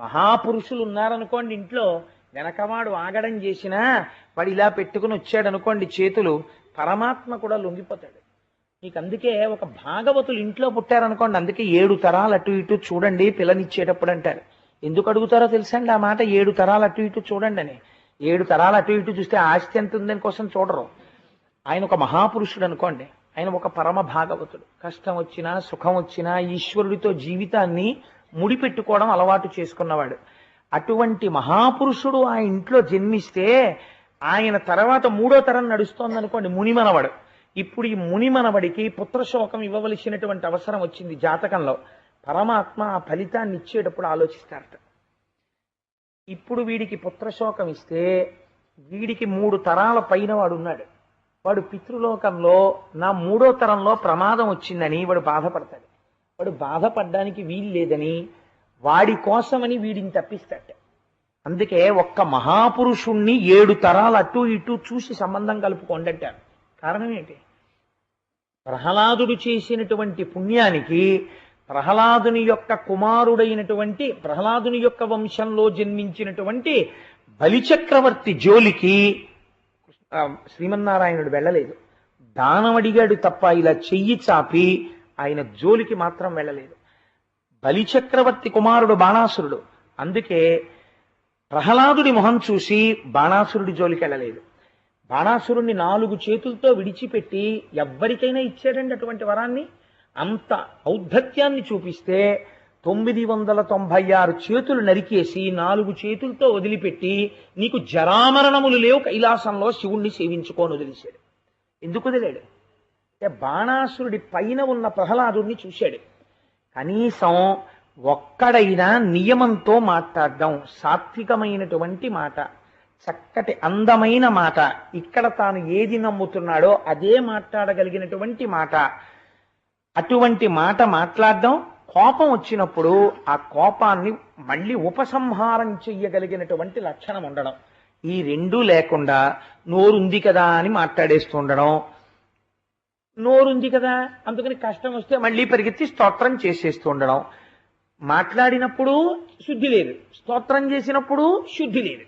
మహాపురుషులు ఉన్నారనుకోండి ఇంట్లో వెనకవాడు ఆగడం చేసినా వాడు ఇలా పెట్టుకుని వచ్చాడు అనుకోండి చేతులు పరమాత్మ కూడా లొంగిపోతాడు. మీకు అందుకే ఒక భాగవతులు ఇంట్లో పుట్టారనుకోండి అందుకే ఏడు తరాలు అటు ఇటు చూడండి పిల్లనిచ్చేటప్పుడు అంటారు. ఎందుకు అడుగుతారో తెలుసండి ఆ మాట? ఏడు తరాలు అటు ఇటు చూడండి అని. ఏడు తరాలు అటు ఇటు చూస్తే ఆస్తి ఎంత ఉందని కోసం చూడరు. ఆయన ఒక మహాపురుషుడు అనుకోండి ఆయన ఒక పరమ భాగవతుడు. కష్టం వచ్చినా సుఖం వచ్చినా ఈశ్వరుడితో జీవితాన్ని ముడిపెట్టుకోవడం అలవాటు చేసుకున్నవాడు. అటువంటి మహాపురుషుడు ఆ ఇంట్లో జన్మిస్తే ఆయన తర్వాత మూడో తరం నడుస్తోందనుకోండి మునిమనవడు. ఇప్పుడు ఈ మునిమనవడికి పుత్రశోకం ఇవ్వవలసినటువంటి అవసరం వచ్చింది జాతకంలో. పరమాత్మ ఆ ఫలితాన్ని ఇచ్చేటప్పుడు ఆలోచిస్తారట. ఇప్పుడు వీడికి పుత్రశోకం ఇస్తే వీడికి మూడు తరాల పైన వాడు ఉన్నాడు. వాడు పితృలోకంలో నా మూడో తరంలో ప్రమాదం వచ్చిందని వాడు బాధపడతాడు. వాడు బాధపడడానికి వీలు లేదని వాడి కోసమని వీడిని తప్పిస్తాడు. అందుకే ఒక్క మహాపురుషుణ్ణి ఏడు తరాలు అటు ఇటు చూసి సంబంధం కలుపుకోండి అంటారు కారణం ఏంటి? ప్రహ్లాదుడు చేసినటువంటి పుణ్యానికి ప్రహ్లాదుని యొక్క కుమారుడైనటువంటి ప్రహ్లాదుని యొక్క వంశంలో జన్మించినటువంటి బలిచక్రవర్తి జోలికి శ్రీమన్నారాయణుడు వెళ్ళలేదు. దానం అడిగాడు తప్ప ఇలా చెయ్యి చాపి ఆయన జోలికి మాత్రం వెళ్ళలేదు. బలిచక్రవర్తి కుమారుడు బాణాసురుడు. అందుకే ప్రహ్లాదుడి మొహం చూసి బాణాసురుడి జోలికి వెళ్ళలేదు. బాణాసురుణ్ణి నాలుగు చేతులతో విడిచిపెట్టి ఎవ్వరికైనా ఇచ్చాడండి అటువంటి వరాన్ని? అంత ఔద్ధత్యాన్ని చూపిస్తే తొమ్మిది వందల తొంభై ఆరు చేతులు నరికేసి నాలుగు చేతులతో వదిలిపెట్టి నీకు జరామరణములు లేవు కైలాసంలో శివుణ్ణి సేవించుకోని వదిలేశాడు. ఎందుకు వదిలాడు? అంటే బాణాసురుడి పైన ఉన్న ప్రహ్లాదుడిని చూశాడు. కనీసం ఒక్కడైనా నియమంతో మాట్లాడడం సాత్వికమైనటువంటి మాట చక్కటి అందమైన మాట ఇక్కడ తాను ఏది నమ్ముతున్నాడో అదే మాట్లాడగలిగినటువంటి మాట అటువంటి మాట మాట్లాడడం కోపం వచ్చినప్పుడు ఆ కోపాన్ని మళ్ళీ ఉపసంహారం చెయ్యగలిగినటువంటి లక్షణం ఉండడం. ఈ రెండూ లేకుండా నోరుంది కదా అని మాట్లాడేస్తుండడం నోరుంది కదా. అందుకని కష్టం వస్తే మళ్ళీ పరిగెత్తి స్తోత్రం చేసేస్తూ ఉండడం. మాట్లాడినప్పుడు శుద్ధి లేదు. స్తోత్రం చేసినప్పుడు శుద్ధి లేదు.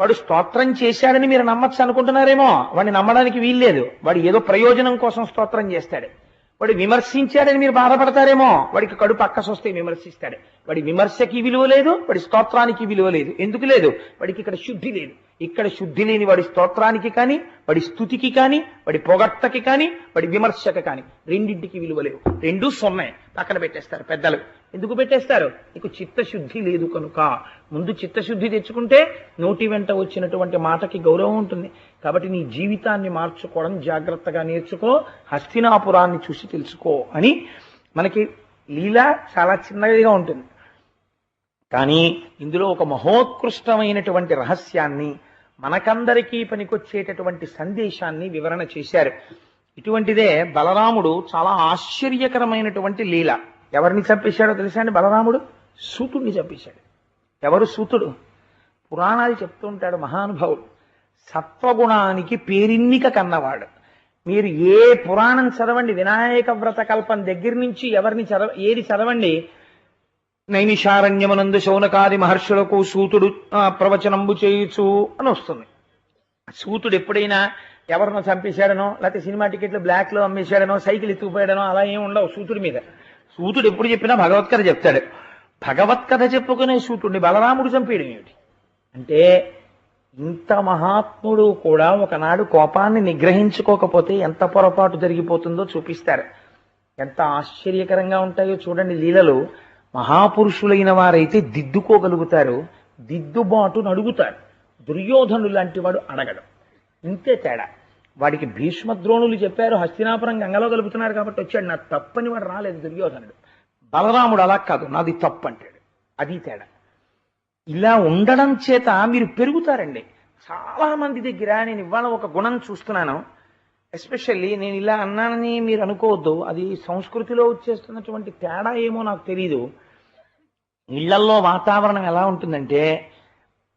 వాడు స్తోత్రం చేశాడని మీరు నమ్మచ్చు అనుకుంటున్నారేమో. వాడిని నమ్మడానికి వీల్లేదు. వాడు ఏదో ప్రయోజనం కోసం స్తోత్రం చేస్తాడు. వాడు విమర్శించాడని మీరు బాధపడతారేమో. వాడికి కడుపు అక్కసొస్తే విమర్శిస్తాడు. వాడి విమర్శకి విలువ లేదు వాడి స్తోత్రానికి విలువ లేదు. ఎందుకు లేదు? వాడికి ఇక్కడ శుద్ధి లేదు. ఇక్కడ శుద్ధి లేని వాడి స్తోత్రానికి కానీ వాడి స్థుతికి కానీ వాడి పొగట్టకి కానీ వాడి విమర్శకి కానీ రెండింటికి విలువ లేవు. రెండూ సున్నాయి పక్కన పెట్టేస్తారు పెద్దలు. ఎందుకు పెట్టేస్తారు? నీకు చిత్తశుద్ధి లేదు కనుక. ముందు చిత్తశుద్ధి తెచ్చుకుంటే నోటి వెంట వచ్చినటువంటి మాటకి గౌరవం ఉంటుంది. కాబట్టి నీ జీవితాన్ని మార్చుకోవడం జాగ్రత్తగా నేర్చుకో హస్తినాపురాన్ని చూసి తెలుసుకో అని మనకి లీల చాలా చిన్నదిగా ఉంటుంది. కానీ ఇందులో ఒక మహోత్కృష్టమైనటువంటి రహస్యాన్ని మనకందరికీ పనికొచ్చేటటువంటి సందేశాన్ని వివరణ చేశారు. ఇటువంటిదే బలరాముడు చాలా ఆశ్చర్యకరమైనటువంటి లీల. ఎవరిని చంపేశాడో తెలుసా అండి బలరాముడు? సూతుడిని చంపేశాడు. ఎవరు సూతుడు? పురాణాలు చెప్తూ ఉంటాడు మహానుభావుడు. సత్వగుణానికి పేరిన్నిక కన్నవాడు. మీరు ఏ పురాణం చదవండి వినాయక వ్రత కల్పం దగ్గర నుంచి ఎవరిని చదవ ఏది చదవండి? నైనిషారణ్యమునందు శౌనకాది మహర్షులకు సూతుడు ప్రవచనంబు చేయొచ్చు అని వస్తుంది. సూతుడు ఎప్పుడైనా ఎవరినో చంపేశాడనో లేకపోతే సినిమా టికెట్లు బ్లాక్లో అమ్మేశాడనో సైకిల్ ఎత్తుకుపోయాడనో అలా ఏమి ఉండవు సూతుడి మీద. సూతుడు ఎప్పుడు చెప్పినా భగవత్కథ చెప్తాడు. భగవత్కథ చెప్పుకునే సూతుడిని బలరాముడు చంపేయడం ఏమిటి? అంటే ఇంత మహాత్ముడు కూడా ఒకనాడు కోపాన్ని నిగ్రహించుకోకపోతే ఎంత పొరపాటు జరిగిపోతుందో చూపిస్తారు. ఎంత ఆశ్చర్యకరంగా ఉంటాయో చూడండి లీలలు. మహాపురుషులైన వారైతే దిద్దుకోగలుగుతారు దిద్దుబాటును అడుగుతారు. దుర్యోధనులు లాంటి వాడు అడగడం. ఇంతే తేడా. వాడికి భీష్మ ద్రోణులు చెప్పారు హస్తినాపురం గంగలో కలుపుతున్నారు కాబట్టి వచ్చాడు. నా తప్పని వాడు రాలేదు దుర్యోధనుడు. బలరాముడు అలా కాదు నాది తప్పు అంటాడు అది తేడా. ఇలా ఉండడం చేత మీరు పెరుగుతారండి. చాలా మంది దగ్గర నేను ఇవాళ ఒక గుణం చూస్తున్నాను. ఎస్పెషల్లీ నేను ఇలా అన్నానని మీరు అనుకోవద్దు. అది సంస్కృతిలో వచ్చేస్తున్నటువంటి తేడా ఏమో నాకు తెలియదు ఇళ్ళల్లో వాతావరణం ఎలా ఉంటుందంటే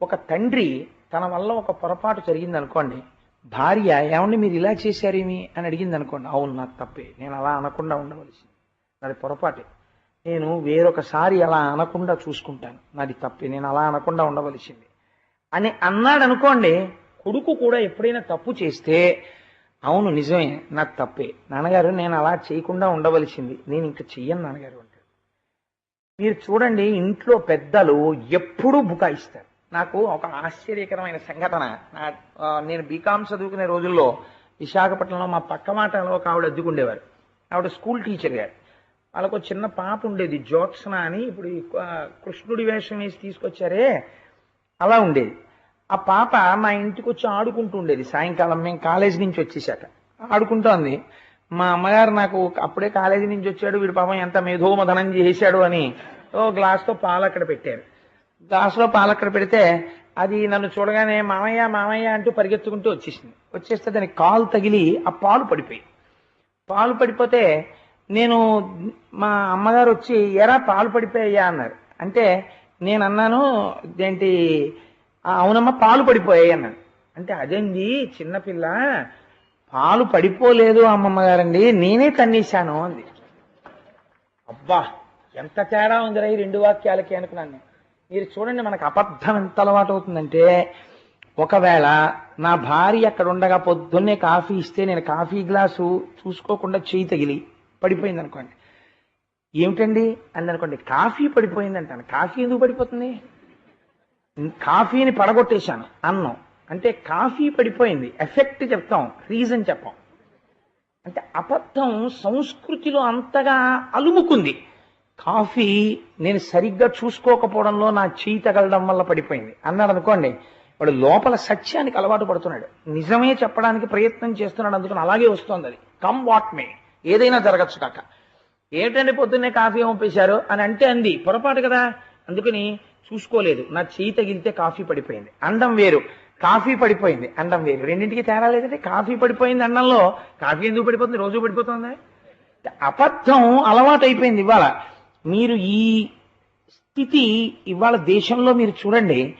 ఒక తండ్రి తన వల్ల ఒక పొరపాటు జరిగింది అనుకోండి భార్య ఏమండి మీరు ఇలా చేశారేమి అని అడిగింది అనుకోండి అవును నాకు తప్పే. నేను అలా అనకుండా ఉండవలసింది. నాది పొరపాటే. నేను వేరొకసారి అలా అనకుండా చూసుకుంటాను. నాది తప్పే నేను అలా అనకుండా ఉండవలసింది. అని అన్నాడు అనుకోండి కొడుకు కూడా ఎప్పుడైనా తప్పు చేస్తే అవును నిజమే నాకు తప్పే. నాన్నగారు నేను అలా చేయకుండా ఉండవలసింది. నేను ఇంకా చెయ్యను నాన్నగారు అంటాడు మీరు చూడండి ఇంట్లో పెద్దలు ఎప్పుడూ బుకాయిస్తారు. నాకు ఒక ఆశ్చర్యకరమైన సంఘటన. నా నేను బీకామ్ చదువుకునే రోజుల్లో విశాఖపట్నంలో మా పక్క మాటలో ఒక ఆవిడ అద్దుకుండేవారు ఆవిడ స్కూల్ టీచర్ గారు. వాళ్ళకు చిన్న పాప ఉండేది జ్యోత్స్న అని. ఇప్పుడు కృష్ణుడి వేషం వేసి తీసుకొచ్చారే అలా ఉండేది. ఆ పాప మా ఇంటికి వచ్చి ఆడుకుంటూ ఉండేది. సాయంకాలం మేము కాలేజీ నుంచి వచ్చేసాక ఆడుకుంటోంది. మా అమ్మగారు నాకు అప్పుడే కాలేజీ నుంచి వచ్చాడు. వీడి పాపం ఎంత మేధోమధనం చేశాడు అని ఓ గ్లాస్తో పాలు అక్కడ పెట్టారు. గ్లాసులో పాలు అక్కడ పెడితే అది నన్ను చూడగానే మామయ్య మామయ్య అంటూ పరిగెత్తుకుంటూ వచ్చేసింది. వచ్చేస్తే దానికి కాలు తగిలి ఆ పాలు పడిపోయి పాలు పడిపోతే నేను మా అమ్మగారు వచ్చి ఎరా పాలు పడిపోయా అన్నారు. అంటే నేను అన్నాను ఏంటి అవునమ్మ అవునమ్మా పాలు పడిపోయాయి అన్నాను అంటే అదేంది చిన్నపిల్ల పాలు పడిపోలేదు అమ్మమ్మ గారండి నేనే తన్నేశాను అంది. అబ్బా ఎంత తేడా ఉందిరా ఈ రెండు వాక్యాలకి అనుకున్నాను మీరు చూడండి మనకు అబద్ధం ఎంత అలవాటు అవుతుందంటే ఒకవేళ నా భార్య అక్కడ ఉండగా పొద్దున్నే కాఫీ ఇస్తే నేను కాఫీ గ్లాసు చూసుకోకుండా చేయి తగిలి పడిపోయింది అనుకోండి ఏమిటండి? అని అనుకోండి కాఫీ పడిపోయింది అంటాను కాఫీ ఎందుకు పడిపోతుంది? కాఫీని పడగొట్టేశాను అన్నం. అంటే కాఫీ పడిపోయింది ఎఫెక్ట్ చెప్తాం రీజన్ చెప్పాం. అంటే అబద్ధం సంస్కృతిలో అంతగా అలుముకుంది. కాఫీ నేను సరిగ్గా చూసుకోకపోవడంలో నా చేయి తగలడం వల్ల పడిపోయింది. అన్నాడు అనుకోండి వాడు లోపల సత్యానికి అలవాటు పడుతున్నాడు. నిజమే చెప్పడానికి ప్రయత్నం చేస్తున్నాడు అందుకని అలాగే వస్తుంది అది. కమ్ వాట్ మే ఏదైనా జరగచ్చు కాక. ఏమిటండి పొద్దున్నే కాఫీ పంపేశారు అని అంటే అంది. పొరపాటు కదా. అందుకని చూసుకోలేదు. నా చేయి తగిలితే కాఫీ పడిపోయింది. అండం వేరు. కాఫీ పడిపోయింది. అండం వేరు. రెండింటికి తేడా లేదంటే కాఫీ పడిపోయింది అండంలో కాఫీ ఎందుకు పడిపోతుంది? రోజు పడిపోతుంది? అబద్ధం అలవాటు అయిపోయింది ఇవాళ. మీరు ఈ స్థితి ఇవాళ దేశంలో మీరు చూడండి.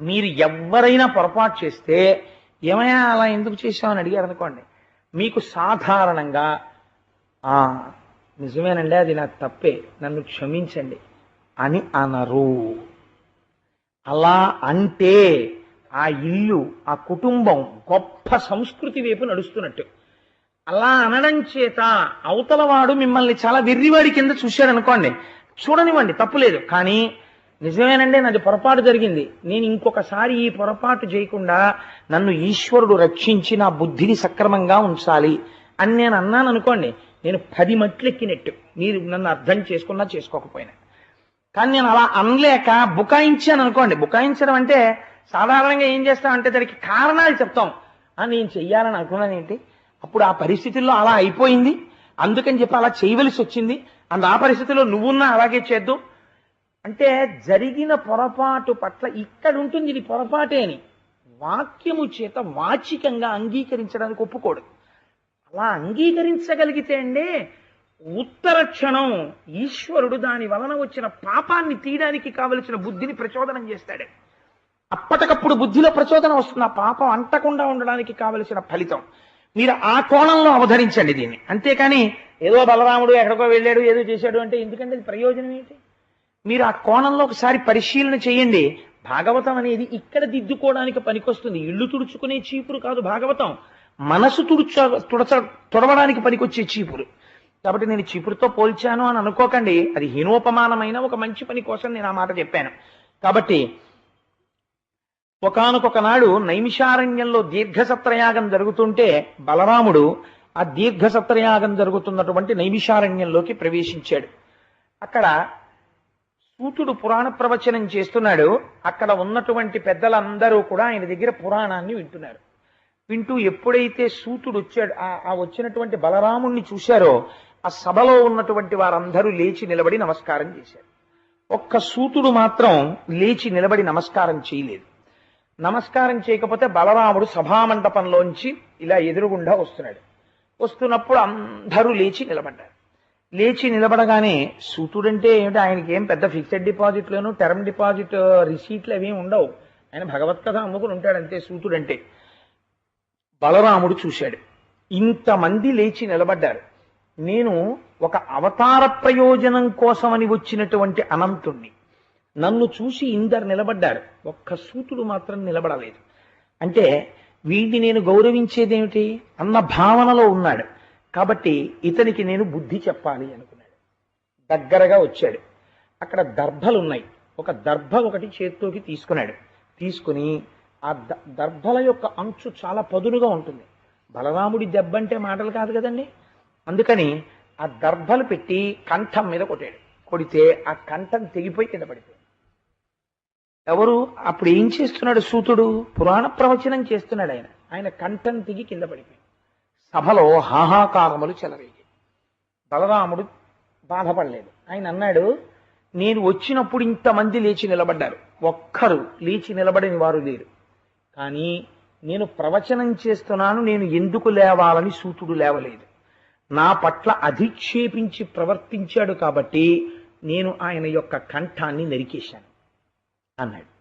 మీరు ఎవరైనా పొరపాటు చేస్తే ఏమయ్యా అలా ఎందుకు చేశామని అడిగారు అనుకోండి మీకు సాధారణంగా నిజమేనండి అది నాకు తప్పే నన్ను క్షమించండి అని అనరు. అలా అంటే ఆ ఇల్లు ఆ కుటుంబం గొప్ప సంస్కృతి వైపు నడుస్తున్నట్టు. అలా అనడం చేత అవతలవాడు మిమ్మల్ని చాలా వెర్రివాడి కింద చూశాడనుకోండి చూడనివ్వండి చూడనివ్వండి తప్పులేదు. కానీ నిజమేనండి నాది పొరపాటు జరిగింది. నేను ఇంకొకసారి ఈ పొరపాటు చేయకుండా నన్ను ఈశ్వరుడు రక్షించి నా బుద్ధిని సక్రమంగా ఉంచాలి అని నేను అన్నాను అనుకోండి నేను పది మట్లెక్కినట్టు. మీరు నన్ను అర్థం చేసుకున్నా చేసుకోకపోయినా. కానీ నేను అలా అనలేక బుకాయించాను అనుకోండి. బుకాయించడం అంటే సాధారణంగా ఏం చేస్తామంటే దానికి కారణాలు చెప్తాం. అని నేను చెయ్యాలని అనుకున్నాను ఏంటి? అప్పుడు ఆ పరిస్థితుల్లో అలా అయిపోయింది. అందుకని చెప్పి అలా చేయవలసి వచ్చింది. అండ్ ఆ పరిస్థితిలో నువ్వున్నా అలాగే చేద్దాం. అంటే జరిగిన పొరపాటు పట్ల ఇక్కడ ఉంటుంది ఇది పొరపాటే అని. వాక్యము చేత వాచికంగా అంగీకరించడానికి ఒప్పుకోడు. అలా అంగీకరించగలిగితే అండి ఉత్తర క్షణం ఈశ్వరుడు దాని వలన వచ్చిన పాపాన్ని తీయడానికి కావలసిన బుద్ధిని ప్రచోదనం చేస్తాడే. అప్పటికప్పుడు బుద్ధిలో ప్రచోదనం వస్తుంది ఆ పాపం అంటకుండా ఉండడానికి కావలసిన ఫలితం. మీరు ఆ కోణంలో అవధరించండి దీన్ని. అంతేకాని ఏదో బలరాముడు ఎక్కడికో వెళ్ళాడు ఏదో చేశాడు అంటే ఎందుకంటే ప్రయోజనం ఏంటి మీరు ఆ కోణంలో ఒకసారి పరిశీలన చేయండి. భాగవతం అనేది ఇక్కడ దిద్దుకోవడానికి పనికొస్తుంది. ఇల్లు తుడుచుకునే చీపురు కాదు భాగవతం. మనసు తుడుచ తుడచ తుడవడానికి పనికొచ్చే చీపురు. కాబట్టి నేను చీపురుతో పోల్చాను అని అనుకోకండి. అది హీనోపమానమైన ఒక మంచి పని కోసం నేను ఆ మాట చెప్పాను. కాబట్టి ఒకనకొక నాడు నైమిషారణ్యంలో దీర్ఘసత్రయాగం జరుగుతుంటే బలరాముడు ఆ దీర్ఘసత్రయాగం జరుగుతున్నటువంటి నైమిషారణ్యంలోకి ప్రవేశించాడు. అక్కడ సూతుడు పురాణ ప్రవచనం చేస్తున్నాడు. అక్కడ ఉన్నటువంటి పెద్దలందరూ కూడా ఆయన దగ్గర పురాణాన్ని వింటున్నారు. వింటూ ఎప్పుడైతే సూతుడు వచ్చాడు ఆ- వచ్చినటువంటి బలరాముణ్ణి చూశారో ఆ సభలో ఉన్నటువంటి వారందరూ లేచి నిలబడి నమస్కారం చేశారు. ఒక్క సూతుడు మాత్రం లేచి నిలబడి నమస్కారం చేయలేదు. నమస్కారం చేయకపోతే బలరాముడు సభామండపంలోంచి ఇలా ఎదురుగుండా వస్తున్నాడు. వస్తున్నప్పుడు అందరూ లేచి నిలబడ్డారు. లేచి నిలబడగానే సూతుడంటే ఏమిటి? ఆయనకి ఏం పెద్ద ఫిక్స్డ్ డిపాజిట్లను టర్మ్ డిపాజిట్ రిసీట్లు అవి ఉండవు. ఆయన భగవత్కథ అమ్ముకుని ఉంటాడు అంతే సూతుడంటే. బలరాముడు చూశాడు. ఇంతమంది లేచి నిలబడ్డారు. నేను ఒక అవతార ప్రయోజనం కోసమని వచ్చినటువంటి అనంతుణ్ణి. నన్ను చూసి ఇందరు నిలబడ్డారు. ఒక్క సూతుడు మాత్రం నిలబడలేదు. అంటే వీడిని నేను గౌరవించేదేమిటి? అన్న భావనలో ఉన్నాడు. కాబట్టి ఇతనికి నేను బుద్ధి చెప్పాలి అనుకున్నాడు. దగ్గరగా వచ్చాడు. అక్కడ దర్భలు ఉన్నాయి ఒక దర్భ ఒకటి చేత్తోకి తీసుకున్నాడు. తీసుకుని ఆ ద- దర్భల యొక్క అంచు చాలా పదునుగా ఉంటుంది. బలరాముడి దెబ్బ అంటే మాటలు కాదు కదండి? అందుకని ఆ దర్భలు పెట్టి కంఠం మీద కొట్టాడు. కొడితే ఆ కంఠం తెగిపోయి కింద పడిపోయింది. ఎవరు? అప్పుడు ఏం చేస్తున్నాడు సూతుడు? పురాణ ప్రవచనం చేస్తున్నాడు ఆయన. ఆయన కంఠం తెగి కింద పడిపోయింది. సభలో హాహాకారములు చెలరేగి. బలరాముడు బాధపడలేదు. ఆయన అన్నాడు నేను వచ్చినప్పుడు ఇంతమంది లేచి నిలబడ్డారు. ఒక్కరు లేచి నిలబడని వారు లేరు. కానీ నేను ప్రవచనం చేస్తున్నాను నేను ఎందుకు లేవాలని సూతుడు లేవలేదు. నా పట్ల అధిక్షేపించి ప్రవర్తించాడు కాబట్టి నేను ఆయన యొక్క కంఠాన్ని నరికేశాను అన్నాడు.